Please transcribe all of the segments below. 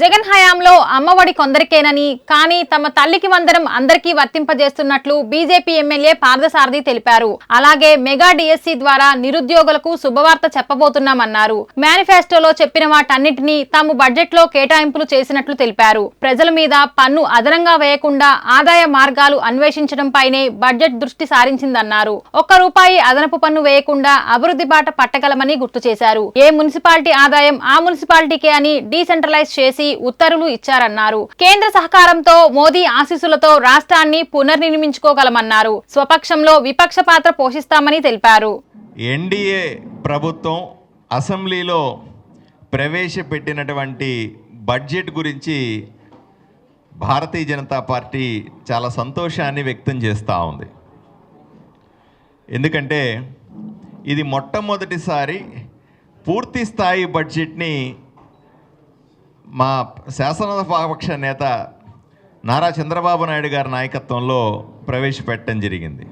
జగన్ హయాంలో అమ్మఒడి కొందరికేనని కానీ తమ తల్లికి వందనం అందరికీ వర్తింపజేస్తున్నట్లు బీజేపీ ఎమ్మెల్యే పార్థసారథి తెలిపారు. అలాగే మెగా డిఎస్సి ద్వారా నిరుద్యోగులకు శుభవార్త చెప్పబోతున్నామన్నారు. మేనిఫెస్టోలో చెప్పిన వాటన్నిటినీ తాము బడ్జెట్లో కేటాయింపులు చేసినట్లు తెలిపారు. ప్రజల మీద పన్ను అదనంగా వేయకుండా ఆదాయ మార్గాలు అన్వేషించడంపైనే బడ్జెట్ దృష్టి సారించిందన్నారు. ఒక్క రూపాయి అదనపు పన్ను వేయకుండా అభివృద్ధి బాట పట్టగలమని గుర్తు చేశారు. ఏ మున్సిపాలిటీ ఆదాయం ఆ మున్సిపాలిటీకే అని డీసెంట్రలైజ్ చేసి ఉత్తర్వులు ఇచ్చారన్నారు. కేంద్ర సహకారంతో మోదీ ఆశీస్సులతో రాష్ట్రాన్ని పునర్నిర్మించుకోగలమన్నారు. స్వపక్షంలో విపక్ష పాత్ర పోషిస్తామని తెలిపారు. ఎన్డీఏ ప్రభుత్వం అసెంబ్లీలో ప్రవేశపెట్టినటువంటి బడ్జెట్ గురించి భారతీయ జనతా పార్టీ చాలా సంతోషాన్ని వ్యక్తం చేస్తూ ఉంది. ఎందుకంటే ఇది మొట్టమొదటిసారి పూర్తి స్థాయి బడ్జెట్ని మా శాసనసభాపక్ష నేత నారా చంద్రబాబు నాయుడు గారి నాయకత్వంలో ప్రవేశపెట్టడం జరిగింది.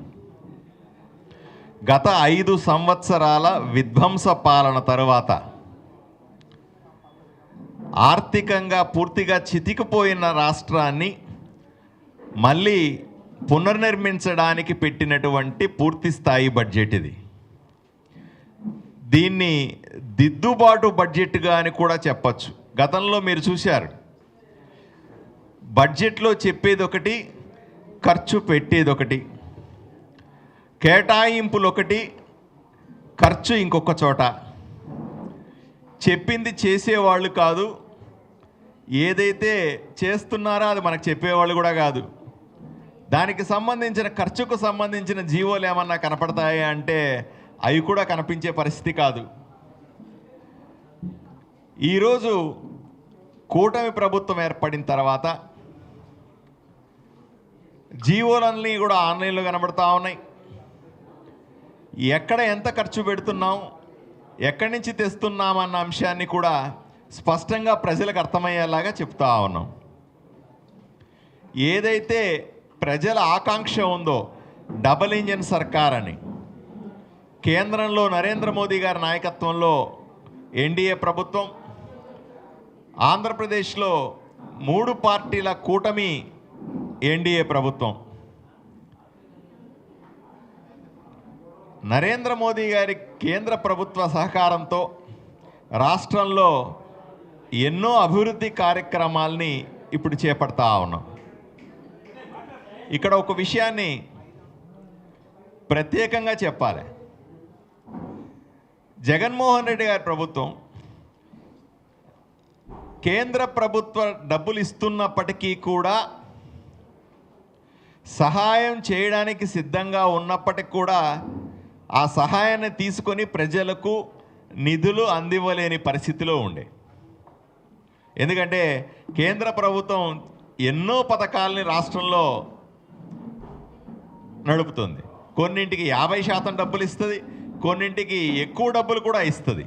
గత ఐదు సంవత్సరాల విధ్వంస పాలన తరువాత ఆర్థికంగా పూర్తిగా చితికిపోయిన రాష్ట్రాన్ని మళ్ళీ పునర్నిర్మించడానికి పెట్టినటువంటి పూర్తి స్థాయి బడ్జెట్ ఇది. దీన్ని దిద్దుబాటు బడ్జెట్గా అని కూడా చెప్పచ్చు. గతంలో మీరు చూశారు. బడ్జెట్లో చెప్పేది ఒకటి ఖర్చు పెట్టేది ఒకటి కేటాయింపులు ఒకటి ఖర్చు ఇంకొక చోట. చెప్పింది చేసేవాళ్ళు కాదు. ఏదైతే చేస్తున్నారో అది మనకు చెప్పేవాళ్ళు కూడా కాదు. దానికి సంబంధించిన ఖర్చుకు సంబంధించిన జీవోలు ఏమన్నా కనపడతాయి అంటే అవి కూడా కనిపించే పరిస్థితి కాదు. ఈరోజు కూటమి ప్రభుత్వం ఏర్పడిన తర్వాత జీవోలన్నీ కూడా ఆన్లైన్లో కనబడతా ఉన్నాయి. ఎక్కడ ఎంత ఖర్చు పెడుతున్నాం ఎక్కడి నుంచి తెస్తున్నామన్న అంశాన్ని కూడా స్పష్టంగా ప్రజలకు అర్థమయ్యేలాగా చెప్తా ఉన్నాం. ఏదైతే ప్రజల ఆకాంక్ష ఉందో డబల్ ఇంజన్ సర్కార్ అని కేంద్రంలో నరేంద్ర మోదీ గారి నాయకత్వంలో ఎన్డీఏ ప్రభుత్వం ఆంధ్రప్రదేశ్లో మూడు పార్టీల కూటమి ఎన్డీఏ ప్రభుత్వం. నరేంద్ర మోదీ గారి కేంద్ర ప్రభుత్వ సహకారంతో రాష్ట్రంలో ఎన్నో అభివృద్ధి కార్యక్రమాల్ని ఇప్పుడు చేపడతా ఉన్నాం. ఇక్కడ ఒక విషయాన్ని ప్రత్యేకంగా చెప్పాలి. జగన్మోహన్ రెడ్డి గారి ప్రభుత్వం కేంద్ర ప్రభుత్వ డబ్బులు ఇస్తున్నప్పటికీ కూడా సహాయం చేయడానికి సిద్ధంగా ఉన్నప్పటికి కూడా ఆ సహాయాన్ని తీసుకొని ప్రజలకు నిధులు అందివ్వలేని పరిస్థితిలో ఉండే. ఎందుకంటే కేంద్ర ప్రభుత్వం ఎన్నో పథకాలని రాష్ట్రంలో నడుపుతుంది. కొన్నింటికి యాభై శాతం డబ్బులు ఇస్తుంది కొన్నింటికి ఎక్కువ డబ్బులు కూడా ఇస్తుంది.